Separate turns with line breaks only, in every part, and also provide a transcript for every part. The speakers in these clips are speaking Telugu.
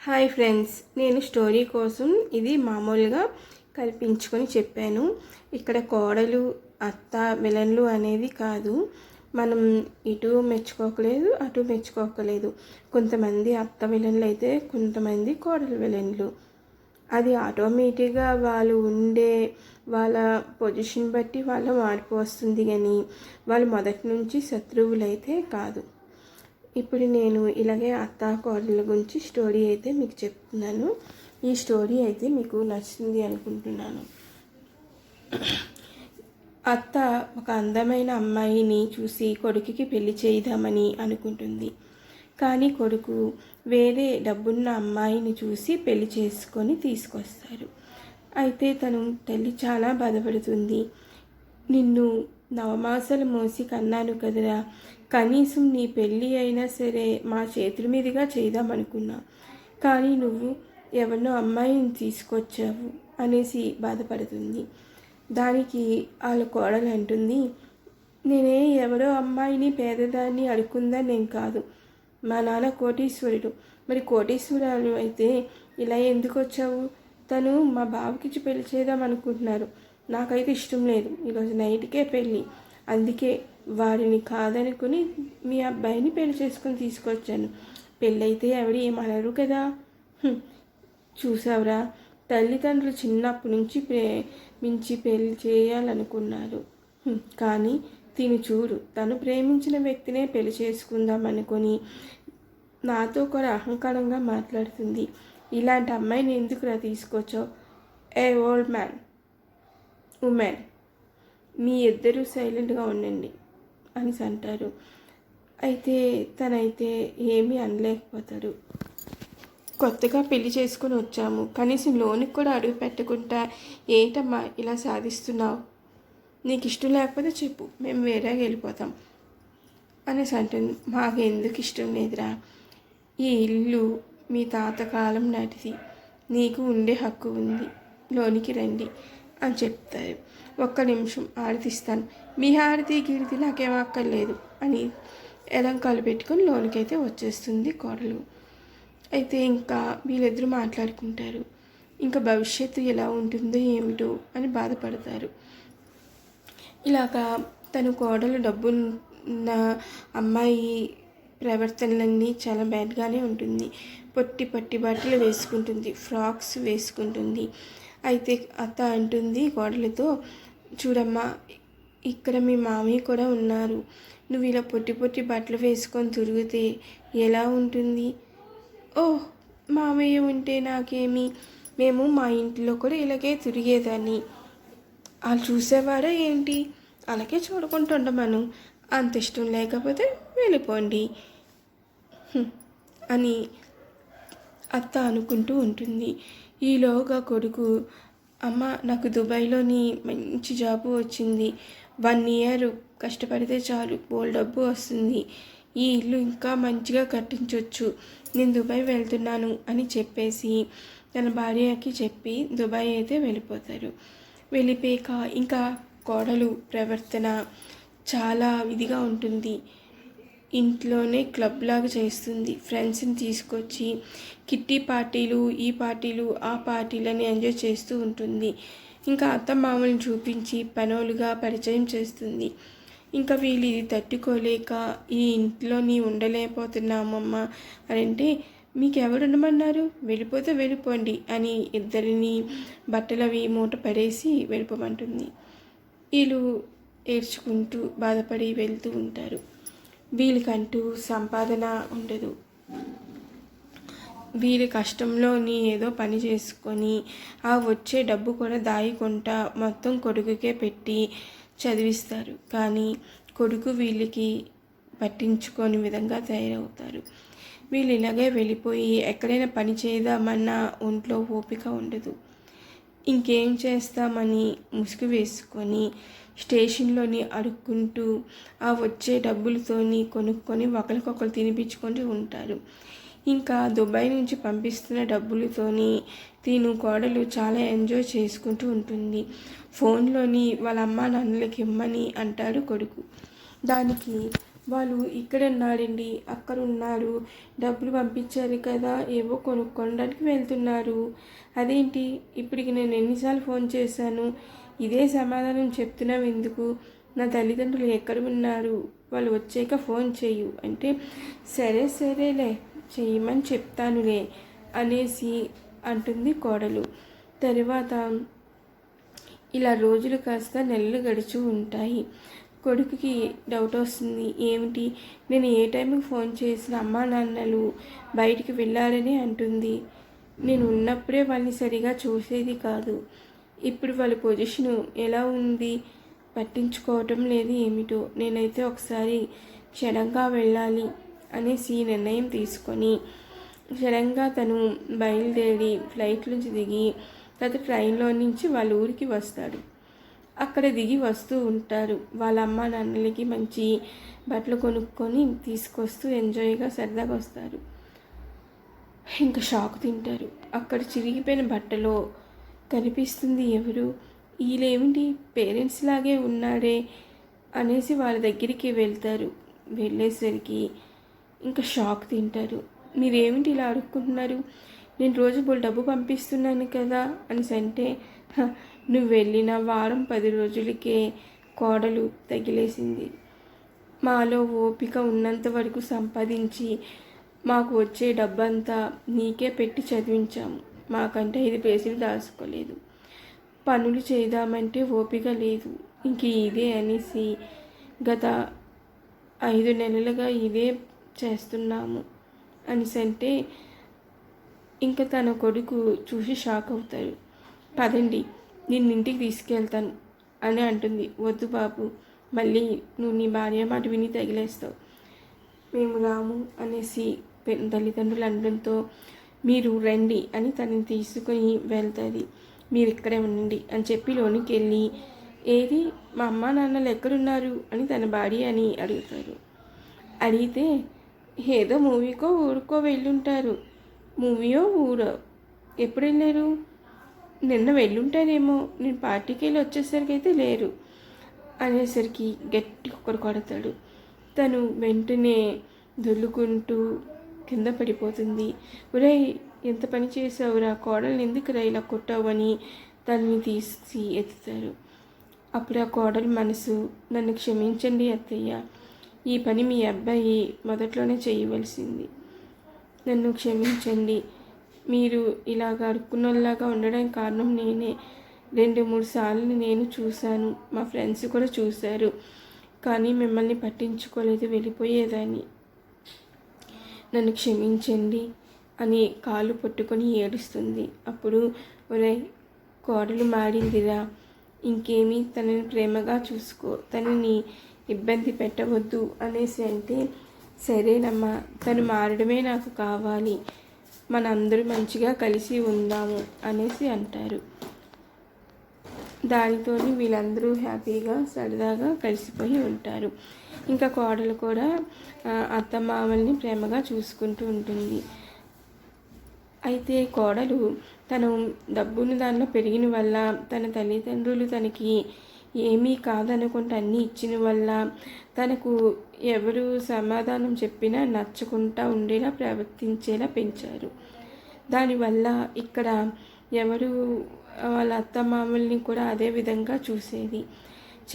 హాయ్ ఫ్రెండ్స్ నేను స్టోరీ కోసం ఇది మామూలుగా కల్పించుకొని చెప్పాను. ఇక్కడ కోడలు అత్త విలన్లు అనేది కాదు. మనం ఇటు మెచ్చుకోకలేదు అటు మెచ్చుకోకలేదు. కొంతమంది అత్త విలన్లు అయితే కొంతమంది కోడలు విలన్లు అది ఆటోమేటిక్గా వాళ్ళు ఉండే వాళ్ళ పొజిషన్ బట్టి వాళ్ళ మార్పు వస్తుంది కానీ వాళ్ళు మొదటి నుంచి శత్రువులైతే కాదు. ఇప్పుడు నేను ఇలాగే అత్త కోడల గురించి స్టోరీ అయితే మీకు చెప్తున్నాను. ఈ స్టోరీ అయితే మీకు నచ్చింది అనుకుంటున్నాను. అత్త ఒక అందమైన అమ్మాయిని చూసి కొడుకుకి పెళ్ళి చేద్దామని అనుకుంటుంది. కానీ కొడుకు వేరే డబ్బున్న అమ్మాయిని చూసి పెళ్ళి చేసుకొని తీసుకొస్తారు. అయితే తను తల్లి చాలా బాధపడుతుంది. నిన్ను నవమాసాలు మోసి కన్నాను కదరా. కనీసం నీ పెళ్ళి అయినా సరే మా చేతుల మీదుగా చేద్దామనుకున్నా కానీ నువ్వు ఎవరినో అమ్మాయిని తీసుకొచ్చావు అనేసి బాధపడుతుంది. దానికి వాళ్ళ కోడలు అంటుంది నేనే ఎవరో అమ్మాయిని పేదదాన్ని అడుక్కుందా నేను కాదు. మా నాన్న కోటీశ్వరుడు. మరి కోటీశ్వరాలు అయితే ఇలా ఎందుకు వచ్చావు? తను మా బావకిచ్చి పెళ్ళి చేద్దాం అనుకుంటున్నారు. నాకైతే ఇష్టం లేదు. ఈరోజు నైట్కే పెళ్ళి. అందుకే వారిని కాదనుకుని మీ అబ్బాయిని పెళ్ళి చేసుకొని తీసుకొచ్చాను. పెళ్ళైతే ఆవిడ ఏమనరు కదా? హ్మ్. చూసావురా తల్లిదండ్రులు చిన్నప్పటి నుంచి ప్రేమించి పెళ్ళి చేయాలనుకున్నారు. కానీ తిని చూడు తను ప్రేమించిన వ్యక్తినే పెళ్ళి చేసుకుందాం అనుకొని నాతో కూడా అహంకారంగా మాట్లాడుతుంది. ఇలాంటి అమ్మాయిని ఎందుకురా తీసుకొచ్చావు? ఏ ఓల్డ్ మ్యాన్ ఉమెన్. మీ ఇద్దరు సైలెంట్గా ఉండండి అనేసి అంటారు. అయితే తనైతే ఏమీ అనలేకపోతాడు. కొత్తగా పెళ్ళి చేసుకొని వచ్చాము. కనీసం లోనికి కూడా అడుగు పెట్టకుండా ఏంటమ్మా ఇలా సాధిస్తున్నావు? నీకు ఇష్టం లేకపోతే చెప్పు. మేము వేరే వెళ్ళిపోతాం అనేసి అంటుంది. మాకు ఎందుకు ఇష్టం లేదురా? ఈ ఇల్లు మీ తాత కాలం నాటిది. నీకు ఉండే హక్కు ఉంది. లోనికి రండి. అని చెప్తారు. ఒక్క నిమిషం ఆరతిస్తాను. మీ హారతి గిరితి నాకేం అక్కర్లేదు అని ఎలంకాలు పెట్టుకొని లోనికైతే వచ్చేస్తుంది కోడలు. అయితే ఇంకా వీళ్ళిద్దరూ మాట్లాడుకుంటారు. ఇంకా భవిష్యత్తు ఎలా ఉంటుందో ఏమిటో అని బాధపడతారు. ఇలాగా తను కోడలు డబ్బున్న అమ్మాయి ప్రవర్తనలన్నీ చాలా బ్యాడ్గానే ఉంటుంది. పొట్టి పట్టి బట్టలు వేసుకుంటుంది ఫ్రాక్స్ వేసుకుంటుంది. అయితే అత్త అంటుంది కోడలితో చూడమ్మా ఇక్కడ మీ మామయ్య కూడా ఉన్నారు. నువ్వు ఇలా పొట్టి పొట్టి బట్టలు వేసుకొని తిరిగితే ఎలా ఉంటుంది? ఓ మామయ్య ఉంటే నాకేమి? మేము మా ఇంట్లో కూడా ఇలాగే తిరిగేదాన్ని. వాళ్ళు చూసేవారా ఏంటి? అలాగే చూడకుంటుండమను అంత ఇష్టం లేకపోతే వెళ్ళిపోండి. అని అత్త అనుకుంటూ ఉంటుంది. ఈలోగా కొడుకు అమ్మ నాకు దుబాయ్లోని మంచి జాబు వచ్చింది. వన్ ఇయర్ కష్టపడితే చాలు బోల్ డబ్బు వస్తుంది. ఈ ఇల్లు ఇంకా మంచిగా కట్టించవచ్చు నేను దుబాయ్ వెళ్తున్నాను అని చెప్పేసి తన భార్యకి చెప్పి దుబాయ్ అయితే వెళ్ళిపోతారు. వెళ్ళిపోయాక ఇంకా కోడలు ప్రవర్తన చాలా ఇదిగా ఉంటుంది. ఇంట్లోనే క్లబ్ లాగా చేస్తుంది. ఫ్రెండ్స్ని తీసుకొచ్చి కిట్టి పార్టీలు ఈ పార్టీలు ఆ పార్టీలని ఎంజాయ్ చేస్తూ ఉంటుంది. ఇంకా అత్త మామూలు చూపించి పనులుగా పరిచయం చేస్తుంది. ఇంకా వీళ్ళు ఇది తట్టుకోలేక ఈ ఇంట్లోని ఉండలేకపోతున్నామమ్మ అని అంటే మీకు ఎవరు ఉండమన్నారు వెళ్ళిపోతే వెళ్ళిపోండి అని ఇద్దరిని బట్టలవి మూట పడేసి వెళ్ళిపోమంటుంది. వీళ్ళు ఏడ్చుకుంటూ బాధపడి వెళ్తూ ఉంటారు. వీళ్ళకంటూ సంపాదన ఉండదు. వీరి కష్టంలోని ఏదో పని చేసుకొని ఆ వచ్చే డబ్బు కూడా దాయికుంటా మొత్తం కొడుకుకే పెట్టి చదివిస్తారు. కానీ కొడుకు వీళ్ళకి పట్టించుకోని విధంగా తయారవుతారు. వీళ్ళు ఇలాగే వెళ్ళిపోయి ఎక్కడైనా పని చేద్దామన్నా ఒంట్లో ఓపిక ఉండదు. ఇంకేం చేస్తామని ముసుగు వేసుకొని స్టేషన్లోని అడుక్కుంటూ ఆ వచ్చే డబ్బులతోని కొనుక్కొని ఒకరికొకరు తినిపించుకుంటూ ఉంటారు. ఇంకా దుబాయ్ నుంచి పంపిస్తున్న డబ్బులతోని తిను కోడలు చాలా ఎంజాయ్ చేసుకుంటూ ఉంటుంది. ఫోన్లోని వాళ్ళ అమ్మ నాన్నలకి ఇమ్మని అంటాడు కొడుకు. దానికి వాళ్ళు ఇక్కడ ఉన్నారండి అక్కడ ఉన్నారు డబ్బులు పంపించారు కదా ఏవో కొనుక్కోవడానికి వెళ్తున్నారు. అదేంటి? ఇప్పటికి నేను ఎన్నిసార్లు ఫోన్ చేశాను. ఇదే సమాధానం చెప్తున్నావు ఎందుకు? నా తల్లిదండ్రులు ఎక్కడ ఉన్నారు? వాళ్ళు వచ్చాక ఫోన్ చేయు. అంటే సరే సరేలే చేయమని చెప్తానులే అనేసి అంటుంది కోడలు. తర్వాత ఇలా రోజులు కాస్త నెలలు గడిచి ఉంటాయి. కొడుకుకి డౌట్ వస్తుంది. ఏమిటి? నేను ఏ టైంకి ఫోన్ చేసిన అమ్మా నాన్నలు బయటికి వెళ్ళారని అంటుంది. నేను ఉన్నప్పుడే వాళ్ళని సరిగా చూసేది కాదు. ఇప్పుడు వాళ్ళ పొజిషను ఎలా ఉంది? పట్టించుకోవటం లేదు ఏమిటో. నేనైతే ఒకసారి క్షణంగా వెళ్ళాలి అనేసి నిర్ణయం తీసుకొని క్షణంగా తను బయలుదేరి ఫ్లైట్ నుంచి దిగి తర్వాత ట్రైన్లో నుంచి వాళ్ళ ఊరికి వస్తాడు. అక్కడ దిగి వస్తూ ఉంటారు. వాళ్ళ అమ్మ నాన్నలకి మంచి బట్టలు కొనుక్కొని తీసుకొస్తూ ఎంజాయ్గా సరదాగా వస్తారు. ఇంకా షాక్ తింటారు. అక్కడ చిరిగిపోయిన బట్టలో కనిపిస్తుంది ఎవరు? వీళ్ళేమిటి పేరెంట్స్ లాగే ఉన్నాడే అనేసి వాళ్ళ దగ్గరికి వెళ్తారు. వెళ్ళేసరికి ఇంకా షాక్ తింటారు. మీరేమిటి ఇలా అడుక్కుంటున్నారు నేను రోజు బోల్ డబ్బు పంపిస్తున్నాను కదా అని అంటే నువ్వు వెళ్ళిన వారం పది రోజులకే కోడలు తగిలేసింది. మాలో ఓపిక ఉన్నంత వరకు సంపాదించి మాకు వచ్చే డబ్బంతా నీకే పెట్టి చదివించాము. మాకంటే ఐదు పేసులు దాచుకోలేదు. పనులు చేద్దామంటే ఓపిక లేదు. ఇంక ఇదే అనేసి గత ఐదు నెలలుగా ఇదే చేస్తున్నాము. అనిసంటే అంటే ఇంకా తన కొడుకు చూసి షాక్ అవుతాడు. పదండి నిన్ను ఇంటికి తీసుకెళ్తాను అని అంటుంది. వద్దు బాబు మళ్ళీ నువ్వు నీ భార్య మాట విని తగిలేస్తావు. మేము రాము అనేసి తల్లిదండ్రులు అనడంతో మీరు రండి అని తనని తీసుకొని వెళ్తుంది. మీరు ఇక్కడే ఉండండి అని చెప్పి లోనికి వెళ్ళి ఏది మా అమ్మ నాన్నలు ఎక్కడున్నారు? అని తన భార్య అని అడుగుతారు. అడిగితే ఏదో మూవీకో ఊరుకో వెళ్ళుంటారు. మూవీయో ఊరో. ఎప్పుడు వెళ్ళారు నిన్న వెళ్ళుంటానేమో నేను పార్టీకి వెళ్ళి వచ్చేసరికి అయితే లేరు. అనేసరికి గట్టి ఒకరు కొడతాడు. తను వెంటనే దొల్లుకుంటూ కింద పడిపోతుంది. ఒరే ఎంత పని చేసావురా? కోడల్ని ఎందుకు రా ఇలా కొట్టావని? తనని తీసి ఎత్తుతారు. అప్పుడు ఆ కోడలు మనసు నన్ను క్షమించండి అత్తయ్య. ఈ పని మీ అబ్బాయి మొదట్లోనే చేయవలసింది. నన్ను క్షమించండి. మీరు ఇలాగ అడుక్కున్నలాగా ఉండడానికి కారణం నేనే. రెండు మూడు సార్లు నేను చూశాను. మా ఫ్రెండ్స్ కూడా చూశారు. కానీ మిమ్మల్ని పట్టించుకోలేదు. వెళ్ళిపోయేదాన్ని. నన్ను క్షమించండి అని కాళ్ళు పట్టుకొని ఏడుస్తుంది. అప్పుడు ఒరే కోడలు మాడిందిరా ఇంకేమీ తనని ప్రేమగా చూసుకో. తనని ఇబ్బంది పెట్టవద్దు అనేసి అంటే సరేనమ్మా తను మారడమే నాకు కావాలి. మనందరూ మంచిగా కలిసి ఉందాము అనేసి అంటారు. దానితో వీళ్ళందరూ హ్యాపీగా సరదాగా కలిసిపోయి ఉంటారు. ఇంకా కోడలు కూడా అత్త మామల్ని ప్రేమగా చూసుకుంటూ ఉంటుంది. అయితే కోడలు తను డబ్బును దానిలో పెరిగిన వల్ల తన తల్లిదండ్రులు తనకి ఏమీ కాదనుకుంటే అన్నీ ఇచ్చిన వల్ల తనకు ఎవరు సమాధానం చెప్పినా నచ్చకుండా ఉండేలా ప్రవర్తించేలా పెంచారు. దానివల్ల ఇక్కడ ఎవరు వాళ్ళ అత్తమామల్ని కూడా అదే విధంగా చూసేది.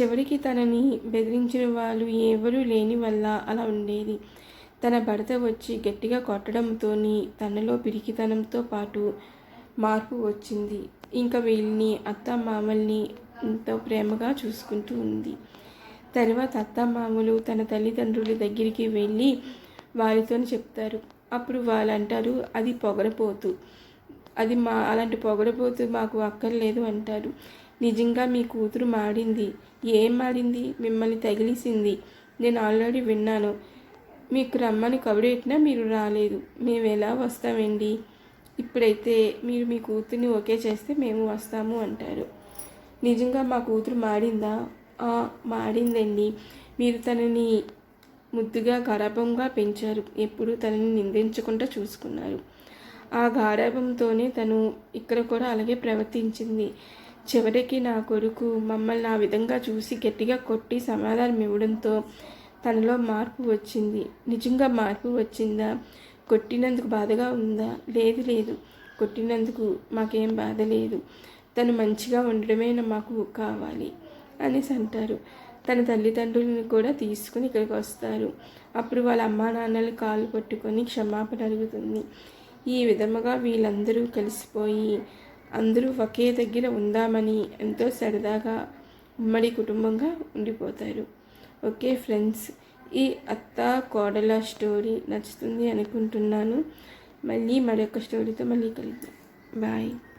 చివరికి తనని బెదిరించిన వాళ్ళు ఎవరూ లేని వల్ల అలా ఉండేది. తన భర్త వచ్చి గట్టిగా కొట్టడంతో తనలో పిరికితనంతో పాటు మార్పు వచ్చింది. ఇంకా వీళ్ళని అత్త మామల్ని ఎంతో ప్రేమగా చూసుకుంటూ ఉంది. తర్వాత అత్తమామలు తన తల్లిదండ్రుల దగ్గరికి వెళ్ళి వారితో చెప్తారు. అప్పుడు వాళ్ళు అంటారు అది పొగరపోతు. అది మా అలాంటి పొగరపోతు మాకు అక్కర్లేదు అంటారు. నిజంగా మీ కూతురు మాడింది. ఏం మాడింది? మిమ్మల్ని తగిలిసింది. నేను ఆల్రెడీ విన్నాను. మీకు రమ్మని కబురెట్టినా మీరు రాలేదు. మేము ఎలా వస్తామండి? ఇప్పుడైతే మీరు మీ కూతుర్ని ఓకే చేస్తే మేము వస్తాము అంటారు. నిజంగా మా కూతురు మాడిందా మాడిందండి మీరు తనని ముద్దుగా గారాభంగా పెంచారు. ఎప్పుడు తనని నిందించకుండా చూసుకున్నారు. ఆ గారాభంతోనే తను ఇక్కడ కూడా అలాగే ప్రవర్తించింది. చివరికి నా కొడుకు మమ్మల్ని ఆ విధంగా చూసి గట్టిగా కొట్టి సమాధానం ఇవ్వడంతో తనలో మార్పు వచ్చింది. నిజంగా మార్పు వచ్చిందా? కొట్టినందుకు బాధగా ఉందా? లేదు లేదు. కొట్టినందుకు మాకేం బాధ లేదు. తను మంచిగా ఉండడమే మాకు కావాలి అనేసి అంటారు. తన తల్లిదండ్రులను కూడా తీసుకుని ఇక్కడికి వస్తారు. అప్పుడు వాళ్ళ అమ్మా నాన్నలు కాలు పట్టుకొని క్షమాపణ అడుగుతుంది. ఈ విధముగా వీళ్ళందరూ కలిసిపోయి అందరూ ఒకే దగ్గర ఉందామని ఎంతో సరదాగా ఉమ్మడి కుటుంబంగా ఉండిపోతారు. ఓకే ఫ్రెండ్స్ ఈ అత్త కోడల స్టోరీ నచ్చుతుంది అనుకుంటున్నాను. మళ్ళీ మరొక స్టోరీతో మళ్ళీ కలుద్దాం. బాయ్.